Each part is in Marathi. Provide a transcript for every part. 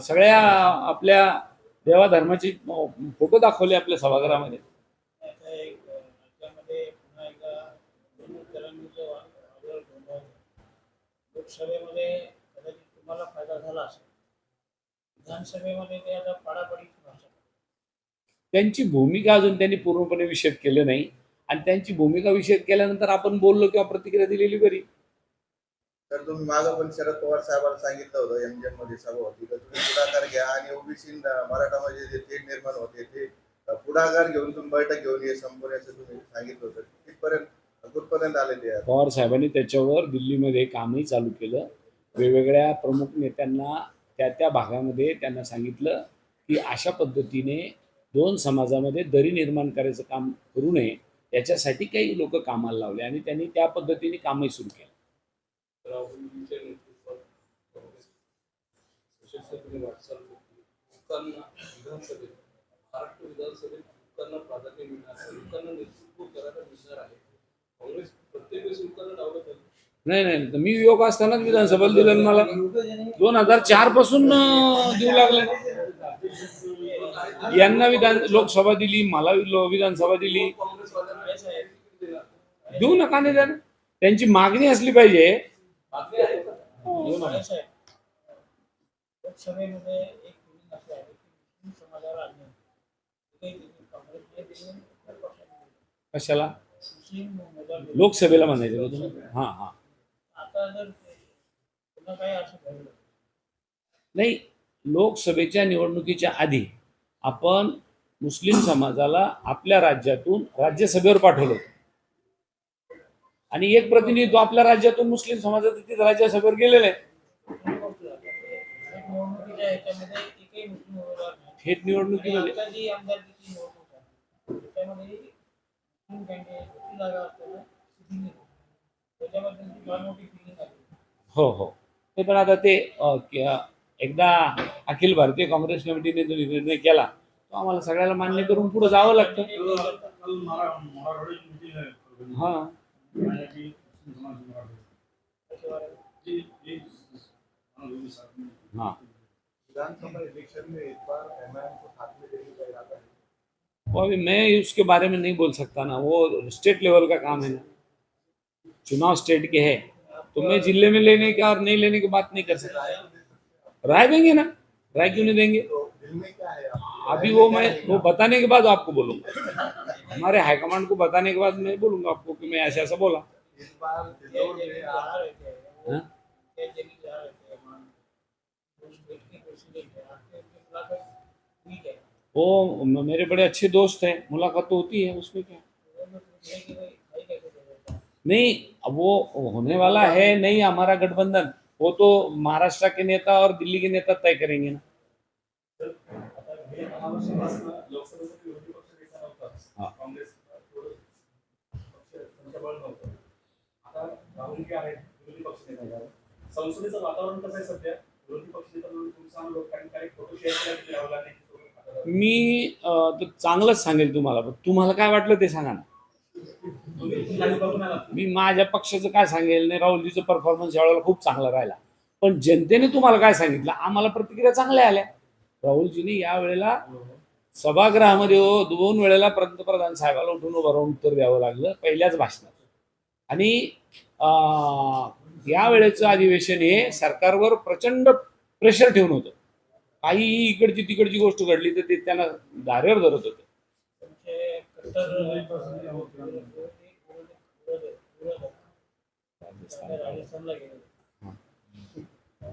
सगळ्या आपल्या देवाधर्माचे फोटो दाखवले आपल्या सभागृहामध्ये. लोकसभेमध्ये कदाचित तुम्हाला फायदा झाला असेल. विधानसभेमध्ये ते आता पाडापाडीची भाषा त्यांची भूमिका अजून त्यांनी पूर्णपणे विषद केलं नाही. आणि त्यांची भूमिका विषद केल्यानंतर आपण बोललो किंवा प्रतिक्रिया दिलेली बरी. तर तुम्ही मागं पण शरद पवार साहेबांना सांगितलं होतं एमजीएममध्ये सभा होती. तर तुम्ही पुढाकार घ्या आणि ओबीसी मराठामध्ये जे ते निर्माण होते ते पुढाकार घेऊन तुम्ही बैठक घेऊन ये संपवण्याचं तुम्ही सांगितलं होतं. तिथपर्यंत कुठपर्यंत आले ते पवार साहेबांनी त्याच्यावर दिल्लीमध्ये कामही चालू केलं. वेगवेगळ्या प्रमुख नेत्यांना त्या त्या भागामध्ये त्यांना सांगितलं की अशा पद्धतीने दोन समाजामध्ये दरी निर्माण करायचं काम करू नये याच्यासाठी काही लोक कामाला लावले आणि त्यांनी त्या पद्धतीने कामही सुरू केलं. नेतृत्वात काँग्रेस वाटचाल लोकांना विधानसभेत महाराष्ट्र विधानसभेत लोकांना प्राधान्य मिळणार लोकांना नेतृत्व करायला मिळणार आहे. काँग्रेस प्रत्येक वेळेस लोकांना डावलत आहे नाही नाही. मी योग असतानाच विधानसभेला दिलं मला दोन हजार चारपासून देऊ लागले. यांना विधान लोकसभा दिली मला विधानसभा दिली. देऊ नका नाही त्यांची मागणी असली पाहिजे. लोकसभेमध्ये एक असे आहे की मुस्लिम दिली. कशाला? मुस्लिम. लोकसभेला म्हणायचं का तुम्ही? हां हां. आता जर ते- पुन्हा काय असं घडलं? नाही लोकसभेच्या निवडणुकीच्या आधी आपण मुस्लिम समाजाला आपल्या राज्यातून राज्यसभेवर पाठवलं होतं. आणि एक प्रतिनिधी आपल्या राज्यातून मुस्लिम समाजाचा तिथे राज्यसभेवर गेलेला आहे. थेट निवडणुकीमध्ये हो हो. ते पण आता ते एकदा अखिल भारतीय काँग्रेस कमिटीने जो निर्णय केला तो आम्हाला सगळ्याला मान्य करून पुढे जावं लागतं. हा. हाँ। वो अभी मैं उसके बारे में नहीं बोल सकता ना, वो स्टेट लेवल का काम है ना। चुनाव स्टेट के है तो मैं ज़िले में लेने का और नहीं लेने की बात नहीं कर सकता। राय देंगे ना, राय क्यों नहीं देंगे? तो दिल में क्या है? अभी वो मैं वो बताने के बाद आपको बोलूंगा। हमारे हाईकमांड को बताने के बाद मैं बोलूंगा आपको कि मैं ऐसा ऐसा बोला। इस बार ते दिल्ली ज्यांनी में जहां रहते हैं? वो- हाँ? ते ज्यांनी जहां रहते हैं वहाँ उस स्टेट के प्रेसिडेंट है आपके उनकी मुलाकात हुई क्या वो म- मेरे बड़े अच्छे दोस्त हैं मुलाकात तो होती है उसमें क्या? वो लोग पूछ रहे कि भाई भाई कैसे दे देता है नहीं अब वो होने वाला है नहीं हमारा गठबंधन। वो तो महाराष्ट्र के नेता और दिल्ली के नेता तय करेंगे ना। संसदेचं वातावरण कसं आहे सध्या? मी चांगलंच सांगेल तुम्हाला पण तुम्हाला काय वाटलं ते सांगा ना. मी माझ्या पक्षाचं काय सांगेल नाही राहुलजीचा परफॉर्मन्स यावेळेला खूप चांगला राहिला. पण जनतेने तुम्हाला काय सांगितलं? आम्हाला प्रतिक्रिया चांगल्या आल्या. राहुलजीने यावेळेला सभागृहामध्ये हो दोन वेळेला पंतप्रधान साहेबाला उठून उभं राहून उत्तर द्यावं लागलं पहिल्याच भाषणात. आणि अं, यावेळेचं अधिवेशन हे सरकारवर प्रचंड प्रेशर ठेवून होतं. काही इकडची तिकडची गोष्ट घडली तर ते त्यांना धारेवर धरत होते.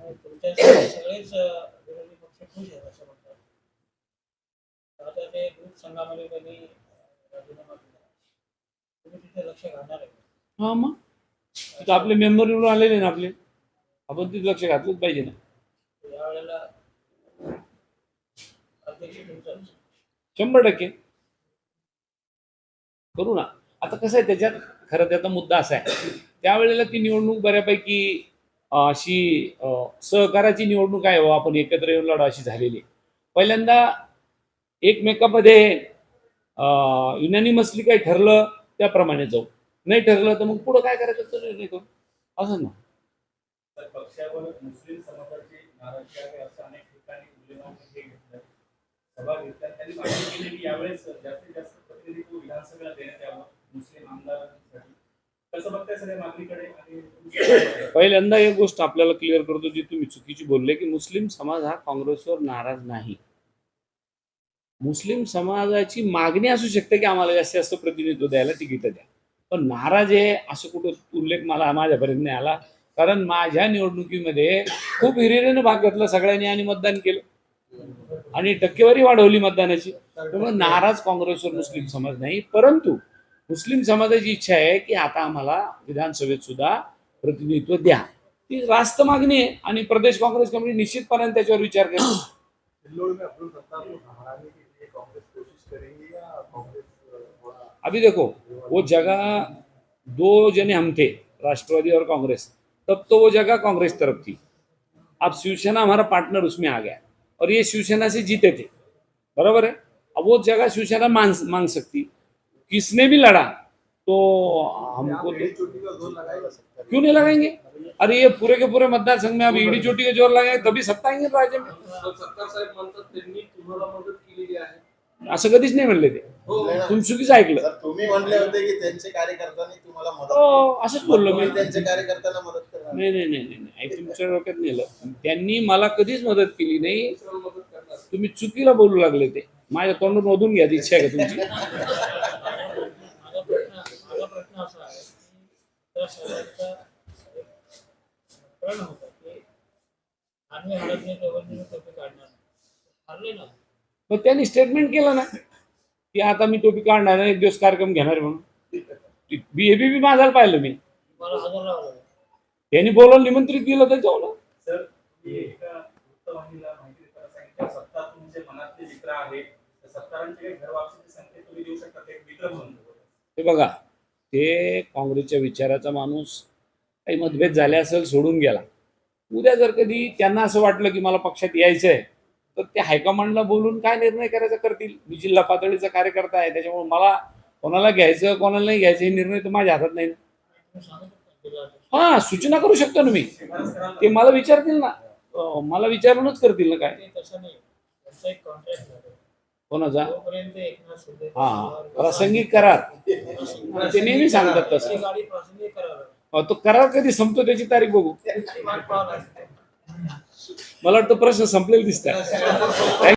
सगळेच विरोधी पक्ष खुश आहेत असं म्हणतात आता ते दूध संघामध्ये त्यांनी अं, राजीनामा दिला? तुम्ही तिथे लक्ष घालणार आहे. का? हा मग? तिथं आपले मेंबर निवडून आलेले ना आपले. आपण तिथे लक्ष घातलंच पाहिजे ना. यावेळेला अध्यक्ष तुमचं? शंभर टक्के. करू ना. आता कसं आहे त्याच्यात खरं त्याचा मुद्दा असा आहे. त्यावेळेला ती निवडणूक बऱ्यापैकी अं, अशी अं, सहकाराची निवडणूक आहे हो आपण एकत्र येऊन लढा अशी झालेली आहे. पहिल्यांदा एकमेकामध्ये युनॅनिमसली काही ठरलं त्याप्रमाणे जाऊ. नाही ठरलं तर मग पुढं काय करायचं तर निर्णय करू. असं ना तर पक्षावर मुस्लिम समाजाची नाराजगी आहे असं अनेक ठिकाणी त्यांनी मागणी केली की यावेळेस जास्तीत जास्त प्रतिनिधित्व विधानसभेला देण्यात यावं मुस्लिम आमदारांसाठी. कसं बघताय सगळ्या मागणीकडे आणि पहिल्यांदा एक गोष्ट आपल्याला क्लिअर करतो जी तुम्ही चुकीची बोलले की मुस्लिम समाज हा काँग्रेसवर नाराज नाही. मुस्लिम समाजाची मागणी असू शकते की आम्हाला जास्तीत जास्त प्रतिनिधित्व द्यायला तिकीट द्या. पण नाराज आहे असं कुठं उल्लेख मला माझ्यापर्यंत नाही आला. कारण माझ्या निवडणुकीमध्ये खूप हिरिरीने भाग घेतला सगळ्यांनी आणि मतदान केलं. आणि टक्केवारी वाढवली मतदानाची. त्यामुळे नाराज काँग्रेसवर मुस्लिम समाज नाही. परंतु मुस्लिम समाजाची इच्छा आहे की आता आम्हाला विधानसभेत सुद्धा प्रतिनिधित्व द्या. ती रास्त मागणी आहे आणि प्रदेश काँग्रेस कमिटी निश्चितपणे त्याच्यावर विचार करेल. अभी देखो, वो जगह दो जने हम थे, राष्ट्रवादी और कांग्रेस। तब तो वो जगह कांग्रेस तरफ़ थी। अब शिवसेना हमारा पार्टनर उसमें आ गया। और ये शिवसेना से जीते थे। बराबर है? अब वो जगह शिवसेना मांग मांग सकती। किसने भी लड़ा तो हमको तो क्यों नहीं लगाएँगे? अरे ये पूरे के पूरे मतदार संघ में अब ईडी चोटी का ज़ोर लगाए तभी सत्ता आएँगे राज्य में। असं कधीच नाही म्हणले ते. हो. तुम्ही चुकीचं ऐकलं. तुम्ही म्हणले होते की त्यांचे कार्यकर्त्यांनी तुम्हाला मदत हो असंच बोललो मी. त्यांचे कार्यकर्त्यांना मदत करणार. नाही नाही नाही नाही नाही. तुमच्या डोक्यात नेलं त्यांनी मला कधीच मदत केली नाही. तुम्ही चुकीला बोलू लागले ते. माझ्या तोंडून मधून घ्यायची इच्छा आहे का तुमची? आम्ही दोघांनी टोपी काढणार. हरले ना. मग त्यांनी स्टेटमेंट केलं ना की आता मी टोपी काढणार आहे, एक दिवस कार्यक्रम घेणार आहे म्हणून. बी हे बी माझ्याला पाहिलं मी. त्यांनी बोलावून निमंत्रित केलं तर सत्तारांचे काही घर वापसीचे संकेत तुम्ही देऊ शकता ते एक मित्र म्हणून. ते बघा ते काँग्रेसच्या विचाराचा माणूस काही मतभेद झाले असेल सोडून गेला. उद्या जर कधी त्यांना असं वाटलं की मला पक्षात यायचं आहे तर ते हायकमांडला बोलून काय निर्णय करायचा करतील? मी जिल्हा पातळीचा कार्यकर्ता आहे त्याच्यामुळे मला कोणाला घ्यायचं कोणाला नाही घ्यायचं हे निर्णय तर माझ्या हातात नाही हा सूचना करू शकतो ना मी. ते मला विचारतील ना. मला विचारूनच करतील ना काय. कोणाचा? हा प्रासंगिक करार. ते नेहमी सांगतात तसं. तो करार कधी संपतो त्याची तारीख बघू ती वाट पाहावं लागते मला वाटतं प्रश्न संपलेला दिसतात.